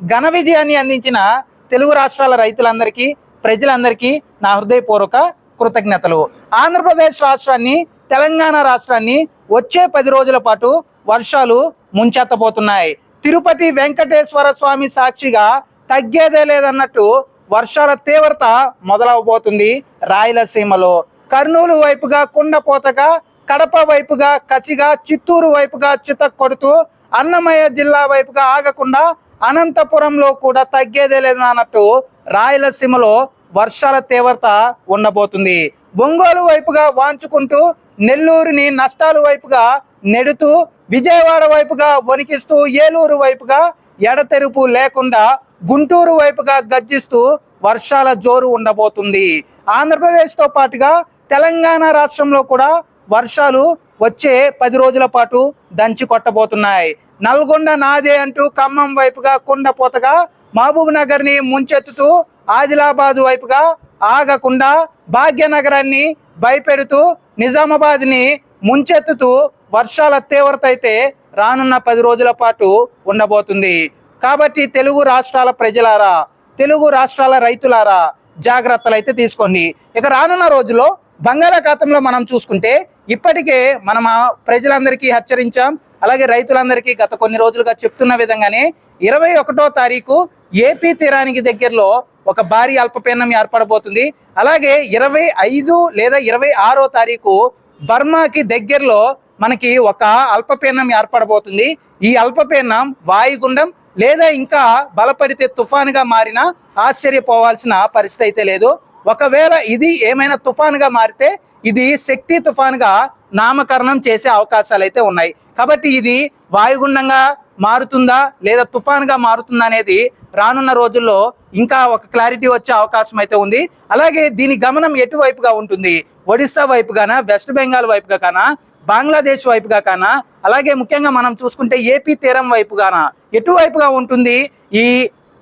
ఘన విజయాన్ని అందించిన తెలుగు రాష్ట్రాల రైతులందరికీ ప్రజలందరికీ నా హృదయపూర్వక కృతజ్ఞతలు. ఆంధ్రప్రదేశ్ రాష్ట్రాన్ని తెలంగాణ రాష్ట్రాన్ని వచ్చే పది రోజుల పాటు వర్షాలు ముంచెత్తబోతున్నాయి. తిరుపతి వెంకటేశ్వర స్వామి సాక్షిగా తగ్గేదే లేదన్నట్టు వర్షాల తీవ్రత మొదలవబోతుంది రాయలసీమలో. కర్నూలు వైపుగా కుండపోతగా కడప వైపుగా కసిగా చిత్తూరు వైపుగా చిత కొడుతూ అన్నమయ్య జిల్లా వైపుగా ఆగకుండా అనంతపురంలో కూడా తగ్గేదే లేదన్నట్టు రాయలసీమలో వర్షాల తీవ్రత ఉండబోతుంది. ఒంగోలు వైపుగా వాంచుకుంటూ నెల్లూరుని నష్టాలు వైపుగా నెడుతూ విజయవాడ వైపుగా వణికిస్తూ ఏలూరు వైపుగా ఎడతెరుపు లేకుండా గుంటూరు వైపుగా గర్జిస్తూ వర్షాల జోరు ఉండబోతుంది. ఆంధ్రప్రదేశ్తో పాటుగా తెలంగాణ రాష్ట్రంలో కూడా వర్షాలు వచ్చే పది రోజుల పాటు దంచి కొట్టబోతున్నాయి. నల్గొండ నాదే అంటూ ఖమ్మం వైపుగా కుండపోతగా మహబూబ్ నగర్ని ముంచెత్తుతూ ఆదిలాబాదు వైపుగా ఆగకుండా భాగ్యనగరాన్ని భయపెడుతూ నిజామాబాద్ని ముంచెత్తుతూ వర్షాల తీవ్రత అయితే రానున్న పది రోజుల పాటు ఉండబోతుంది. కాబట్టి తెలుగు రాష్ట్రాల ప్రజలారా తెలుగు రాష్ట్రాల రైతులారా జాగ్రత్తలు అయితే తీసుకోండి. ఇక రానున్న రోజుల్లో బంగాళాఖాతంలో మనం చూసుకుంటే ఇప్పటికే మనం ప్రజలందరికీ హెచ్చరించాం. అలాగే రైతులందరికీ గత కొన్ని రోజులుగా చెప్తున్న విధంగానే ఇరవై ఒకటో తారీఖు ఏపీ తీరానికి దగ్గరలో ఒక భారీ అల్పపీడనం ఏర్పడబోతుంది. అలాగే ఇరవై ఐదు లేదా ఇరవై ఆరో తారీఖు బర్మాకి దగ్గరలో మనకి ఒక అల్పపీడనం ఏర్పడబోతుంది. ఈ అల్పపీడనం వాయుగుండం లేదా ఇంకా బలపడితే తుఫానుగా మారినా ఆశ్చర్యపోవాల్సిన పరిస్థితి అయితే లేదు. ఒకవేళ ఇది ఏమైనా తుఫానుగా మారితే ఇది శక్తి తుఫానుగా నామకరణం చేసే అవకాశాలు అయితే ఉన్నాయి. కాబట్టి ఇది వాయుగుండంగా మారుతుందా లేదా తుఫాన్గా మారుతుందా అనేది రానున్న రోజుల్లో ఇంకా ఒక క్లారిటీ వచ్చే అవకాశం అయితే ఉంది. అలాగే దీని గమనం ఎటువైపుగా ఉంటుంది? ఒడిస్సా వైపుగానా వెస్ట్ బెంగాల్ వైపుగా కానా బంగ్లాదేశ్ వైపుగా కానా? అలాగే ముఖ్యంగా మనం చూసుకుంటే ఏపీ తీరం వైపుగానా ఎటువైపుగా ఉంటుంది ఈ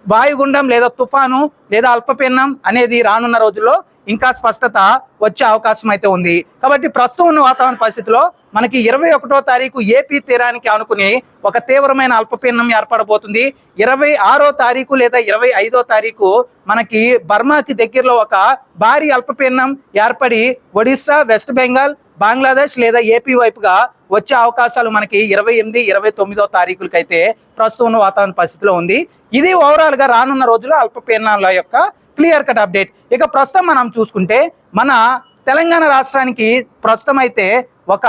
వాయుగుండం లేదా తుఫాను లేదా అల్పపీడనం అనేది రానున్న రోజుల్లో ఇంకా స్పష్టత వచ్చే అవకాశం అయితే ఉంది. కాబట్టి ప్రస్తుతం ఉన్న వాతావరణ పరిస్థితిలో మనకి ఇరవై ఒకటో తారీఖు ఏపీ తీరానికి అనుకుని ఒక తీవ్రమైన అల్పపీడనం ఏర్పడబోతుంది. ఇరవై ఆరో తారీఖు లేదా ఇరవై ఐదో తారీఖు మనకి బర్మాకి దగ్గరలో ఒక భారీ అల్పపీడనం ఏర్పడి ఒడిస్సా వెస్ట్ బెంగాల్ బంగ్లాదేశ్ లేదా ఏపీ వైపుగా వచ్చే అవకాశాలు మనకి ఇరవై ఎనిమిది ఇరవై తొమ్మిదో తారీఖులకైతే ప్రస్తుతం ఉన్న వాతావరణ పరిస్థితిలో ఉంది. ఇది ఓవరాల్గా రానున్న రోజుల్లో అల్పపీడనాల యొక్క క్లియర్ కట్ అప్డేట్. ఇక ప్రస్తుతం మనం చూసుకుంటే మన తెలంగాణ రాష్ట్రానికి ప్రస్తుతం అయితే ఒక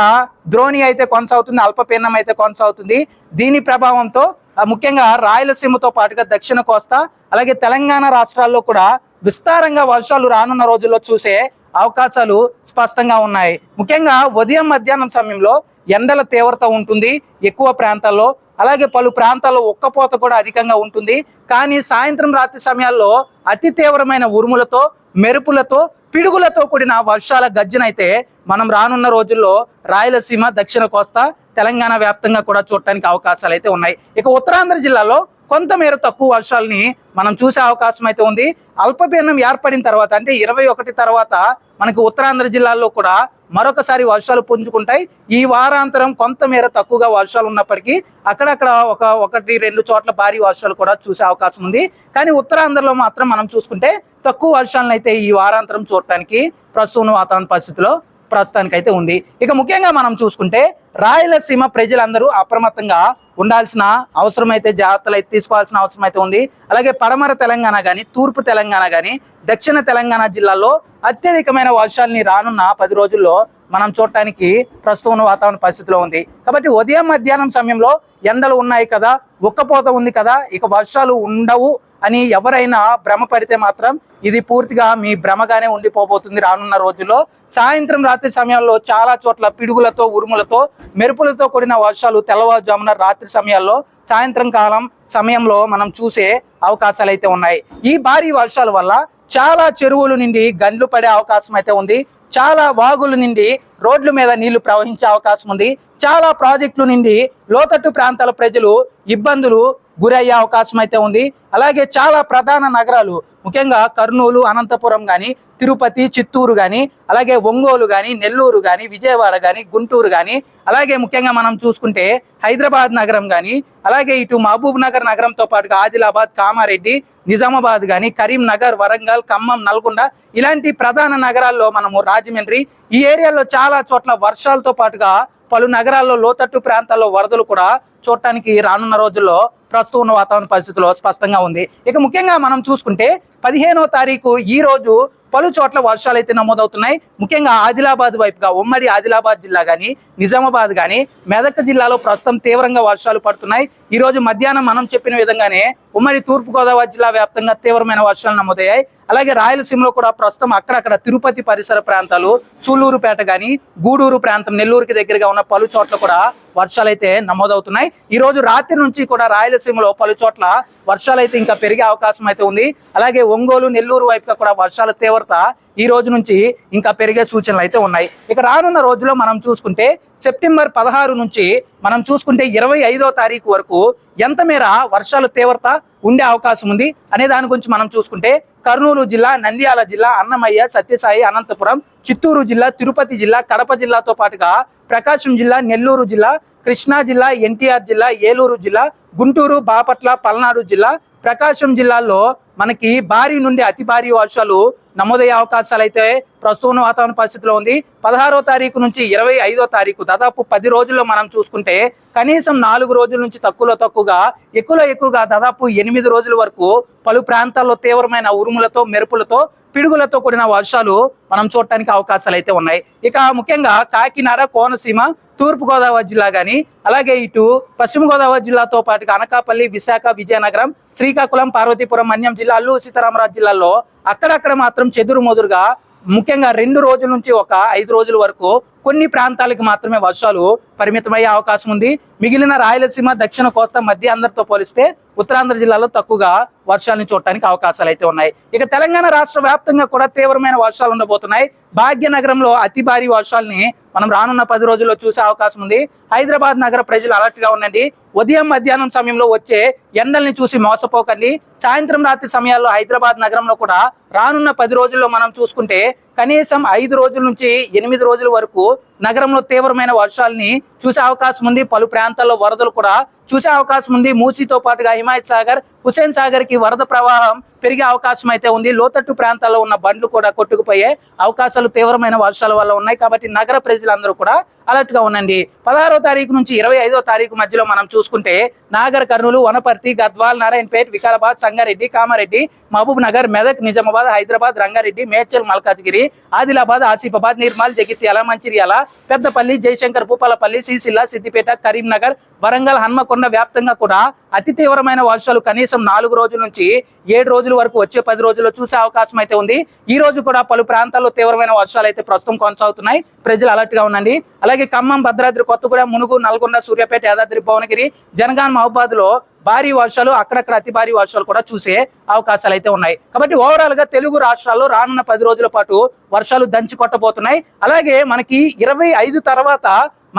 ద్రోణి అయితే కొనసాగుతుంది అల్పపీడనం అయితే కొనసాగుతుంది. దీని ప్రభావంతో ముఖ్యంగా రాయలసీమతో పాటుగా దక్షిణ కోస్తా అలాగే తెలంగాణ రాష్ట్రాల్లో కూడా విస్తారంగా వర్షాలు రానున్న రోజుల్లో చూసే అవకాశాలు స్పష్టంగా ఉన్నాయి. ముఖ్యంగా ఉదయం మధ్యాహ్నం సమయంలో ఎండల తీవ్రత ఉంటుంది ఎక్కువ ప్రాంతాల్లో. అలాగే పలు ప్రాంతాల్లో ఉక్కపోత కూడా అధికంగా ఉంటుంది. కానీ సాయంత్రం రాత్రి సమయాల్లో అతి తీవ్రమైన ఉరుములతో మెరుపులతో పిడుగులతో కూడిన వర్షాల గజ్జనైతే మనం రానున్న రోజుల్లో రాయలసీమ దక్షిణ కోస్తా తెలంగాణ వ్యాప్తంగా కూడా చూడటానికి అవకాశాలు అయితే ఉన్నాయి. ఇక ఉత్తరాంధ్ర జిల్లాలో కొంతమేర తక్కువ వర్షాలని మనం చూసే అవకాశం అయితే ఉంది. అల్పపీడనం ఏర్పడిన తర్వాత అంటే ఇరవై ఒకటి తర్వాత మనకి ఉత్తరాంధ్ర జిల్లాల్లో కూడా మరొకసారి వర్షాలు పుంజుకుంటాయి. ఈ వారాంతరం కొంతమేర తక్కువగా వర్షాలు ఉన్నప్పటికీ అక్కడక్కడ ఒక ఒకటి రెండు చోట్ల భారీ వర్షాలు కూడా చూసే అవకాశం ఉంది. కానీ ఉత్తరాంధ్రలో మాత్రం మనం చూసుకుంటే తక్కువ వర్షాలను అయితే ఈ వారాంతరం చూడటానికి ప్రస్తుతం వాతావరణ పరిస్థితిలో ప్రస్తుతానికి అయితే ఉంది. ఇక ముఖ్యంగా మనం చూసుకుంటే రాయలసీమ ప్రజలందరూ అప్రమత్తంగా ఉండాల్సిన అవసరం అయితే జాగ్రత్తలు అయితే తీసుకోవాల్సిన అవసరం అయితే ఉంది. అలాగే పడమర తెలంగాణ కానీ తూర్పు తెలంగాణ కానీ దక్షిణ తెలంగాణ జిల్లాల్లో అత్యధికమైన వర్షాలని రానున్న పది రోజుల్లో మనం చూడటానికి ప్రస్తుతం వాతావరణ పరిస్థితిలో ఉంది. కాబట్టి ఉదయం మధ్యాహ్నం సమయంలో ఎండలు ఉన్నాయి కదా ఉక్కపోత ఉంది కదా ఇక వర్షాలు ఉండవు అని ఎవరైనా భ్రమ పడితే మాత్రం ఇది పూర్తిగా మీ భ్రమగానే ఉండిపోబోతుంది రానున్న రోజుల్లో. సాయంత్రం రాత్రి సమయాల్లో చాలా చోట్ల పిడుగులతో ఉరుములతో మెరుపులతో కూడిన వర్షాలు తెల్లవారుజామున రాత్రి సమయాల్లో సాయంత్రం కాలం సమయంలో మనం చూసే అవకాశాలు అయితే ఉన్నాయి. ఈ భారీ వర్షాల వల్ల చాలా చెరువులు నుండి గండ్లు పడే అవకాశం అయితే ఉంది. చాలా వాగులు నుండి రోడ్ల మీద నీళ్ళు ప్రవహించే అవకాశం ఉంది. చాలా ప్రాజెక్టులు నుండి లోతట్టు ప్రాంతాల ప్రజలు ఇబ్బందులు గురయ్యే అవకాశం అయితే ఉంది. అలాగే చాలా ప్రధాన నగరాలు ముఖ్యంగా కర్నూలు అనంతపురం కానీ తిరుపతి చిత్తూరు కానీ అలాగే ఒంగోలు కానీ నెల్లూరు కానీ విజయవాడ కానీ గుంటూరు కానీ అలాగే ముఖ్యంగా మనం చూసుకుంటే హైదరాబాద్ నగరం కానీ అలాగే ఇటు మహబూబ్ నగర్ నగరంతో పాటుగా ఆదిలాబాద్ కామారెడ్డి నిజామాబాద్ కానీ కరీంనగర్ వరంగల్ ఖమ్మం నల్గొండ ఇలాంటి ప్రధాన నగరాల్లో మనము రాజమండ్రి ఈ ఏరియాలో చాలా చోట్ల వర్షాలతో పాటుగా పలు నగరాల్లో లోతట్టు ప్రాంతాల్లో వరదలు కూడా చూడటానికి రానున్న రోజుల్లో ప్రస్తుతం ఉన్న వాతావరణ పరిస్థితుల్లో స్పష్టంగా ఉంది. ఇక ముఖ్యంగా మనం చూసుకుంటే పదిహేనో తారీఖు ఈ రోజు పలు చోట్ల వర్షాలు అయితే నమోదవుతున్నాయి. ముఖ్యంగా ఆదిలాబాద్ వైపుగా ఉమ్మడి ఆదిలాబాద్ జిల్లా కానీ నిజామాబాద్ కానీ మెదక్ జిల్లాలో ప్రస్తుతం తీవ్రంగా వర్షాలు పడుతున్నాయి. ఈరోజు మధ్యాహ్నం మనం చెప్పిన విధంగానే ఉమ్మడి తూర్పుగోదావరి జిల్లా వ్యాప్తంగా తీవ్రమైన వర్షాలు నమోదయ్యాయి. అలాగే రాయలసీమలో కూడా ప్రస్తుతం అక్కడక్కడ తిరుపతి పరిసర ప్రాంతాలు సూళ్ళూరుపేట కానీ గూడూరు ప్రాంతం నెల్లూరుకి దగ్గరగా ఉన్న పలు చోట్ల కూడా వర్షాలు అయితే నమోదవుతున్నాయి. ఈ రోజు రాత్రి నుంచి కూడా రాయలసీమలో పలు చోట్ల వర్షాలు అయితే ఇంకా పెరిగే అవకాశం అయితే ఉంది. అలాగే ఒంగోలు నెల్లూరు వైపుగా కూడా వర్షాల తీవ్రత ఈ రోజు నుంచి ఇంకా పెరిగే సూచనలు అయితే ఉన్నాయి. ఇక రానున్న రోజుల్లో మనం చూసుకుంటే సెప్టెంబర్ పదహారు నుంచి మనం చూసుకుంటే ఇరవై ఐదో తారీఖు వరకు ఎంత మేర వర్షాలు తీవ్రత ఉండే అవకాశం ఉంది అనే దాని గురించి మనం చూసుకుంటే కర్నూలు జిల్లా నంద్యాల జిల్లా అన్నమయ్య సత్యసాయి అనంతపురం చిత్తూరు జిల్లా తిరుపతి జిల్లా కడప జిల్లాతో పాటుగా ప్రకాశం జిల్లా నెల్లూరు జిల్లా కృష్ణా జిల్లా ఎన్టీఆర్ జిల్లా ఏలూరు జిల్లా గుంటూరు బాపట్ల పల్నాడు జిల్లా ప్రకాశం జిల్లాల్లో మనకి భారీ నుండి అతి భారీ వర్షాలు నమోదయ్యే అవకాశాలు అయితే ప్రస్తుతం వాతావరణ పరిస్థితిలో ఉంది. పదహారో తారీఖు నుంచి ఇరవై ఐదో తారీఖు దాదాపు పది రోజుల్లో మనం చూసుకుంటే కనీసం నాలుగు రోజుల నుంచి తక్కువలో తక్కువగా ఎక్కువలో ఎక్కువగా దాదాపు ఎనిమిది రోజుల వరకు పలు ప్రాంతాల్లో తీవ్రమైన ఉరుములతో మెరుపులతో పిడుగులతో కూడిన వర్షాలు మనం చూడటానికి అవకాశాలు అయితే ఉన్నాయి. ఇక ముఖ్యంగా కాకినాడ కోనసీమ తూర్పు గోదావరి జిల్లా కానీ అలాగే ఇటు పశ్చిమ గోదావరి జిల్లాతో పాటుగా అనకాపల్లి విశాఖ విజయనగరం శ్రీకాకుళం పార్వతీపురం మన్యం జిల్లా అల్లు సీతారామరాజు జిల్లాల్లో అక్కడక్కడ మాత్రం చెదురు మొదురుగా ముఖ్యంగా రెండు రోజుల నుంచి ఒక ఐదు రోజుల వరకు కొన్ని ప్రాంతాలకు మాత్రమే వర్షాలు పరిమితమయ్యే అవకాశం ఉంది. మిగిలిన రాయలసీమ దక్షిణ కోస్తా మధ్య అందరితో పోలిస్తే ఉత్తరాంధ్ర జిల్లాలో తక్కువగా వర్షాలను చూడటానికి అవకాశాలు అయితే ఉన్నాయి. ఇక తెలంగాణ రాష్ట్ర వ్యాప్తంగా కూడా తీవ్రమైన వర్షాలు ఉండబోతున్నాయి. భాగ్యనగరంలో అతి భారీ వర్షాలని మనం రానున్న పది రోజుల్లో చూసే అవకాశం ఉంది. హైదరాబాద్ నగర ప్రజలు అలర్ట్గా ఉండండి. ఉదయం మధ్యాహ్నం సమయంలో వచ్చే ఎండల్ని చూసి మోసపోకండి. సాయంత్రం రాత్రి సమయాల్లో హైదరాబాద్ నగరంలో కూడా రానున్న పది రోజుల్లో మనం చూసుకుంటే కనీసం ఐదు రోజుల నుంచి ఎనిమిది రోజుల వరకు నగరంలో తీవ్రమైన వర్షాలని చూసే అవకాశం ఉంది. పలు ప్రాంతాల్లో వరదలు కూడా చూసే అవకాశం ఉంది. మూసీతో పాటుగా హిమాయత్ సాగర్ హుసేన్ సాగర్కి వరద ప్రవాహం పెరిగే అవకాశం అయితే ఉంది. లోతట్టు ప్రాంతాల్లో ఉన్న బండ్లు కూడా కొట్టుకుపోయే అవకాశాలు తీవ్రమైన వర్షాల వల్ల ఉన్నాయి. కాబట్టి నగర ప్రజలందరూ కూడా అలర్ట్గా ఉండండి. పదహారో తారీఖు నుంచి ఇరవై ఐదో తారీఖు మధ్యలో మనం చూసుకుంటే నాగర్ కర్నూలు వనపర్తి గద్వాల్ నారాయణపేట్ వికారాబాద్ సంగారెడ్డి కామారెడ్డి మహబూబ్ నగర్ మెదక్ నిజామాబాద్ హైదరాబాద్ రంగారెడ్డి మేడ్చల్ మల్కాజ్గిరి ఆదిలాబాద్ ఆసిఫాబాద్ నిర్మల్ జగిత్యాల మంచిర్యాల పెద్దపల్లి జయశంకర్ భూపాలపల్లి సిరిసిల్ల సిద్దిపేట కరీంనగర్ వరంగల్ హన్మకొండ వ్యాప్తంగా కూడా అతి తీవ్రమైన వర్షాలు కనీసం నాలుగు రోజుల నుంచి ఏడు రోజుల వరకు వచ్చే పది రోజుల్లో చూసే అవకాశం అయితే ఉంది. ఈ రోజు కూడా పలు ప్రాంతాల్లో తీవ్రమైన వర్షాలు అయితే ప్రస్తుతం కొనసాగుతున్నాయి. ప్రజలు అలర్ట్గా ఉండండి. అలాగే ఖమ్మం భద్రాద్రి కొత్తగూడెం మునుగు నల్గొండ సూర్యాపేట యాదాద్రి భువనగిరి జనగాన్ మహబాద్లో భారీ వర్షాలు అక్కడక్కడ అతి భారీ వర్షాలు కూడా చూసే అవకాశాలు అయితే ఉన్నాయి. కాబట్టి ఓవరాల్గా తెలుగు రాష్ట్రాల్లో రానున్న పది రోజుల పాటు వర్షాలు దంచి కొట్టబోతున్నాయి. అలాగే మనకి ఇరవై ఐదు తర్వాత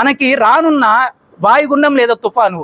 మనకి రానున్న వాయుగుండం లేదా తుఫాను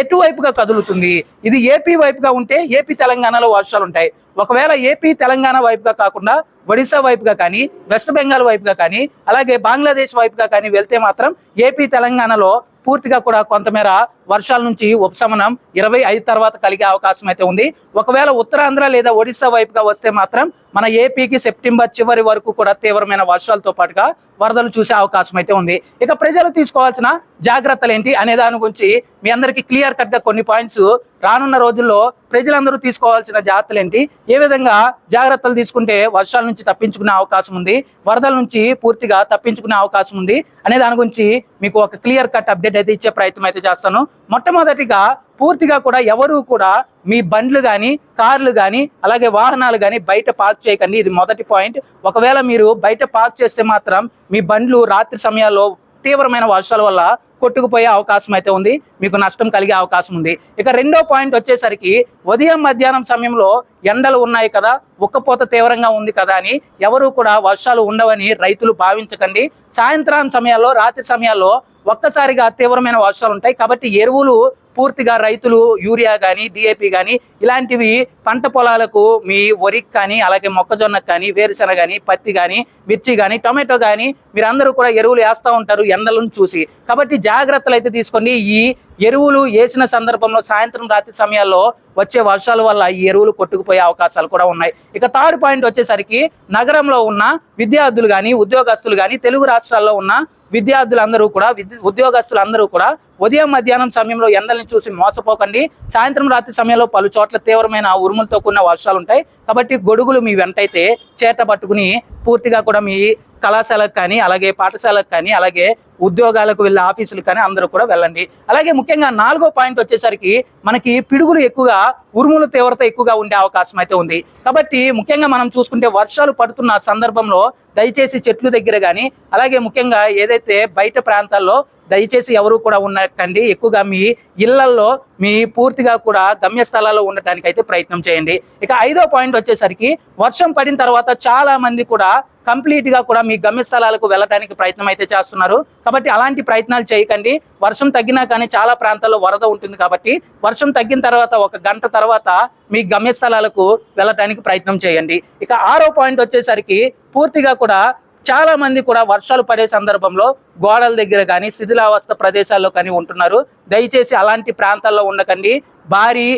ఎటువైపుగా కదులుతుంది? ఇది ఏపీ వైపుగా ఉంటే ఏపీ తెలంగాణలో వర్షాలు ఉంటాయి. ఒకవేళ ఏపీ తెలంగాణ వైపుగా కాకుండా ఒడిశా వైపుగా కానీ వెస్ట్ బెంగాల్ వైపుగా కానీ అలాగే బంగ్లాదేశ్ వైపుగా కానీ వెళ్తే మాత్రం ఏపీ తెలంగాణలో పూర్తిగా కూడా కొంతమేర వర్షాల నుంచి ఉపశమనం ఇరవై ఐదు తర్వాత కలిగే అవకాశం అయితే ఉంది. ఒకవేళ ఉత్తరాంధ్ర లేదా ఒడిశా వైపుగా వస్తే మాత్రం మన ఏపీకి సెప్టెంబర్ చివరి వరకు కూడా తీవ్రమైన వర్షాలతో పాటుగా వరదలు చూసే అవకాశం అయితే ఉంది. ఇక ప్రజలు తీసుకోవాల్సిన జాగ్రత్తలు ఏంటి అనే దాని గురించి మీ అందరికీ క్లియర్ కట్గా కొన్ని పాయింట్స్ రానున్న రోజుల్లో ప్రజలందరూ తీసుకోవాల్సిన జాగ్రత్తలు ఏంటి? ఏ విధంగా జాగ్రత్తలు తీసుకుంటే వర్షాల నుంచి తప్పించుకునే అవకాశం ఉంది? వరదల నుంచి పూర్తిగా తప్పించుకునే అవకాశం ఉంది? అనే దాని గురించి మీకు ఒక క్లియర్ కట్ అప్డేట్ అయితే ఇచ్చే ప్రయత్నం అయితే చేస్తాను. మొట్టమొదటిగా పూర్తిగా కూడా ఎవరు కూడా మీ బండ్లు కానీ కార్లు కానీ అలాగే వాహనాలు కానీ బయట పార్క్ చేయకండి. ఇది మొదటి పాయింట్. ఒకవేళ మీరు బయట పార్క్ చేస్తే మాత్రం మీ బండ్లు రాత్రి సమయాల్లో తీవ్రమైన వర్షాల వల్ల కొట్టుకుపోయే అవకాశం అయితే ఉంది. మీకు నష్టం కలిగే అవకాశం ఉంది. ఇక రెండో పాయింట్ వచ్చేసరికి ఉదయం మధ్యాహ్నం సమయంలో ఎండలు ఉన్నాయి కదా ఉక్కపోత తీవ్రంగా ఉంది కదా అని ఎవరు కూడా వర్షాలు ఉండవని రైతులు భావించకండి. సాయంత్రం సమయాల్లో రాత్రి సమయాల్లో ఒక్కసారిగా తీవ్రమైన వర్షాలు ఉంటాయి. కాబట్టి ఎరువులు పూర్తిగా రైతులు యూరియా కానీ డిఏపి కానీ ఇలాంటివి పంట పొలాలకు మీ వరికి కానీ అలాగే మొక్కజొన్నకు కానీ వేరుశెనగ కానీ పత్తి కానీ మిర్చి కానీ టొమాటో కానీ మీరందరూ కూడా ఎరువులు వేస్తూ ఉంటారు ఎండలను చూసి. కాబట్టి జాగ్రత్తలు అయితే తీసుకొని ఈ ఎరువులు వేసిన సందర్భంలో సాయంత్రం రాత్రి సమయాల్లో వచ్చే వర్షాల వల్ల ఈ ఎరువులు కొట్టుకుపోయే అవకాశాలు కూడా ఉన్నాయి. ఇక థర్డ్ పాయింట్ వచ్చేసరికి నగరంలో ఉన్న విద్యార్థులు కానీ ఉద్యోగస్తులు కానీ తెలుగు రాష్ట్రాల్లో ఉన్న విద్యార్థులందరూ కూడా విద్య ఉద్యోగస్తులందరూ కూడా ఉదయం మధ్యాహ్నం సమయంలో ఎండల్ని చూసి మోసపోకండి. సాయంత్రం రాత్రి సమయంలో పలు చోట్ల తీవ్రమైన ఉరుములతో కూడిన వర్షాలు ఉంటాయి కాబట్టి గొడుగులు మీ వెంటైతే చేత పట్టుకుని పూర్తిగా కూడా మీ కళాశాలకు కానీ అలాగే పాఠశాలకు కానీ అలాగే ఉద్యోగాలకు వెళ్ళే ఆఫీసులు కానీ అందరూ కూడా వెళ్ళండి. అలాగే ముఖ్యంగా నాలుగో పాయింట్ వచ్చేసరికి మనకి పిడుగులు ఎక్కువగా ఉరుముల తీవ్రత ఎక్కువగా ఉండే అవకాశం అయితే ఉంది. కాబట్టి ముఖ్యంగా మనం చూసుకుంటే వర్షాలు పడుతున్న సందర్భంలో దయచేసి చెట్లు దగ్గర కానీ అలాగే ముఖ్యంగా ఏదైతే బయట ప్రాంతాల్లో దయచేసి ఎవరు కూడా ఉండకండి. ఎక్కువగా మీ ఇళ్ళల్లో మీ పూర్తిగా కూడా గమ్యస్థలాల్లో ఉండటానికి అయితే ప్రయత్నం చేయండి. ఇక ఐదో పాయింట్ వచ్చేసరికి వర్షం పడిన తర్వాత చాలా మంది కూడా కంప్లీట్గా కూడా మీ గమ్యస్థలాలకు వెళ్ళడానికి ప్రయత్నం అయితే చేస్తున్నారు. కాబట్టి అలాంటి ప్రయత్నాలు చేయకండి. వర్షం తగ్గినా కానీ చాలా ప్రాంతాల్లో వరద ఉంటుంది కాబట్టి వర్షం తగ్గిన తర్వాత ఒక గంట తర్వాత మీ గమ్యస్థలాలకు వెళ్ళటానికి ప్రయత్నం చేయండి. ఇక ఆరో పాయింట్ వచ్చేసరికి పూర్తిగా కూడా చాలా మంది కూడా వర్షాలు పడే సందర్భంలో గోడల దగ్గర కానీ శిథిలావస్థ ప్రదేశాల్లో కానీ ఉంటున్నారు. దయచేసి అలాంటి ప్రాంతాల్లో ఉండకండి. భారీ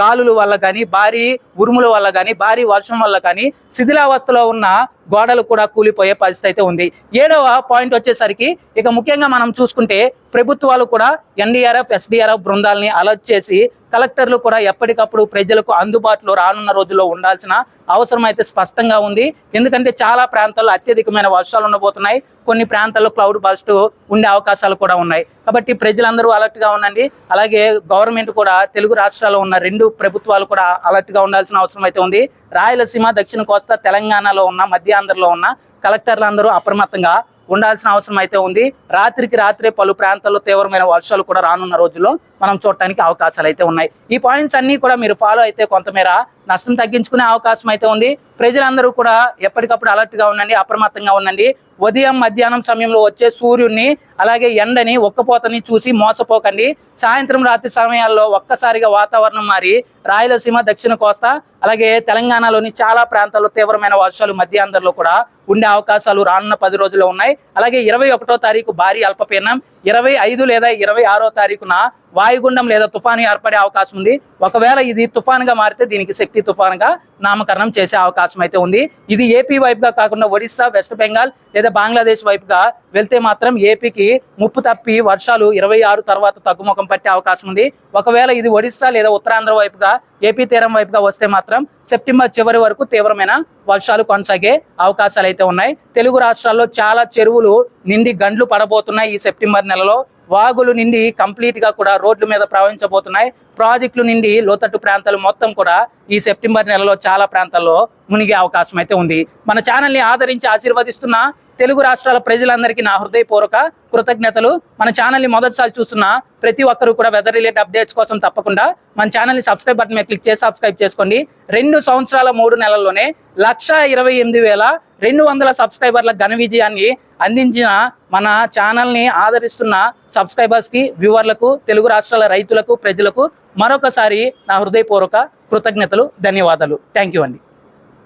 గాలుల వల్ల కానీ భారీ ఉరుముల వల్ల కానీ భారీ వర్షం వల్ల కానీ శిథిలావస్థలో ఉన్న గోడలు కూడా కూలిపోయే పరిస్థితి అయితే ఉంది. ఏడవ పాయింట్ వచ్చేసరికి ఇక ముఖ్యంగా మనం చూసుకుంటే ప్రభుత్వాలు కూడా ఎన్డీఆర్ఎఫ్ ఎస్డీఆర్ఎఫ్ బృందాలని అలర్ట్ చేసి కలెక్టర్లు కూడా ఎప్పటికప్పుడు ప్రజలకు అందుబాటులో రానున్న రోజుల్లో ఉండాల్సిన అవసరం అయితే స్పష్టంగా ఉంది. ఎందుకంటే చాలా ప్రాంతాల్లో అత్యధికమైన వర్షాలు ఉండబోతున్నాయి. కొన్ని ప్రాంతాల్లో క్లౌడ్ బస్ట్ ఉండే అవకాశాలు కూడా ఉన్నాయి. కాబట్టి ప్రజలందరూ అలర్ట్గా ఉండండి. అలాగే గవర్నమెంట్ కూడా తెలుగు రాష్ట్రాల్లో ఉన్న రెండు ప్రభుత్వాలు కూడా అలర్ట్గా ఉండాల్సిన అవసరం అయితే ఉంది. రాయలసీమ దక్షిణ కోస్తా తెలంగాణలో ఉన్న మధ్యాంధ్రలో ఉన్న కలెక్టర్లు అందరూ అప్రమత్తంగా ఉండాల్సిన అవసరం అయితే ఉంది. రాత్రికి రాత్రే పలు ప్రాంతాల్లో తీవ్రమైన వర్షాలు కూడా రానున్న రోజుల్లో మనం చూడటానికి అవకాశాలు అయితే ఉన్నాయి. ఈ పాయింట్స్ అన్నీ కూడా మీరు ఫాలో అయితే కొంతమేర నష్టం తగ్గించుకునే అవకాశం అయితే ఉంది. ప్రజలందరూ కూడా ఎప్పటికప్పుడు అలర్ట్గా ఉండండి అప్రమత్తంగా ఉండండి. ఉదయం మధ్యాహ్నం సమయంలో వచ్చే సూర్యుడిని అలాగే ఎండని ఒక్కపోతని చూసి మోసపోకండి. సాయంత్రం రాత్రి సమయాల్లో ఒక్కసారిగా వాతావరణం మారి రాయలసీమ దక్షిణ కోస్తా అలాగే తెలంగాణలోని చాలా ప్రాంతాల్లో తీవ్రమైన వర్షాలు మధ్యాంధ్రలో కూడా ఉండే అవకాశాలు రానున్న పది రోజుల్లో ఉన్నాయి. అలాగే ఇరవై ఒకటో తారీఖు భారీ అల్పపీడనం ఇరవై ఐదు లేదా ఇరవై ఆరో తారీఖున వాయుగుండం లేదా తుఫాను ఏర్పడే అవకాశం ఉంది. ఒకవేళ ఇది తుఫానుగా మారితే దీనికి శక్తి తుఫానుగా నామకరణం చేసే అవకాశం అయితే ఉంది. ఇది ఏపీ వైపుగా కాకుండా ఒడిస్సా వెస్ట్ బెంగాల్ లేదా బంగ్లాదేశ్ వైపుగా వెళ్తే మాత్రం ఏపీకి ముప్పు తప్పి వర్షాలు ఇరవై ఆరు తర్వాత తగ్గుముఖం పట్టే అవకాశం ఉంది. ఒకవేళ ఇది ఒడిస్సా లేదా ఉత్తరాంధ్ర వైపుగా ఏపీ తీరం వైపుగా వస్తే మాత్రం సెప్టెంబర్ చివరి వరకు తీవ్రమైన వర్షాలు కొనసాగే అవకాశాలు అయితే ఉన్నాయి. తెలుగు రాష్ట్రాల్లో చాలా చెరువులు నిండి గండ్లు పడబోతున్నాయి ఈ సెప్టెంబర్ నెలలో. వాగులు నిండి కంప్లీట్గా కూడా రోడ్ల మీద ప్రవహించబోతున్నాయి. ప్రాజెక్టులు నిండి లోతట్టు ప్రాంతాలు మొత్తం కూడా ఈ సెప్టెంబర్ నెలలో చాలా ప్రాంతాల్లో మునిగే అవకాశం అయితే ఉంది. మన ఛానల్ని ఆదరించి ఆశీర్వదిస్తున్న తెలుగు రాష్ట్రాల ప్రజలందరికీ నా హృదయపూర్వక కృతజ్ఞతలు. మన ఛానల్ని మొదటిసారి చూస్తున్న ప్రతి ఒక్కరూ కూడా వెదర్ రిలేటెడ్ అప్డేట్స్ కోసం తప్పకుండా మన ఛానల్ని సబ్స్క్రైబ్ బటన్ మీద క్లిక్ చేసి సబ్స్క్రైబ్ చేసుకోండి. రెండు సంవత్సరాల మూడు నెలల్లోనే లక్ష ఇరవై ఎనిమిది వేల రెండు వందల సబ్స్క్రైబర్ల ఘన విజయాన్ని అందించిన మన ఛానల్ని ఆదరిస్తున్న సబ్స్క్రైబర్స్కి వ్యూవర్లకు తెలుగు రాష్ట్రాల రైతులకు ప్రజలకు మరొకసారి నా హృదయపూర్వక కృతజ్ఞతలు ధన్యవాదాలు. థ్యాంక్ యూ అండి.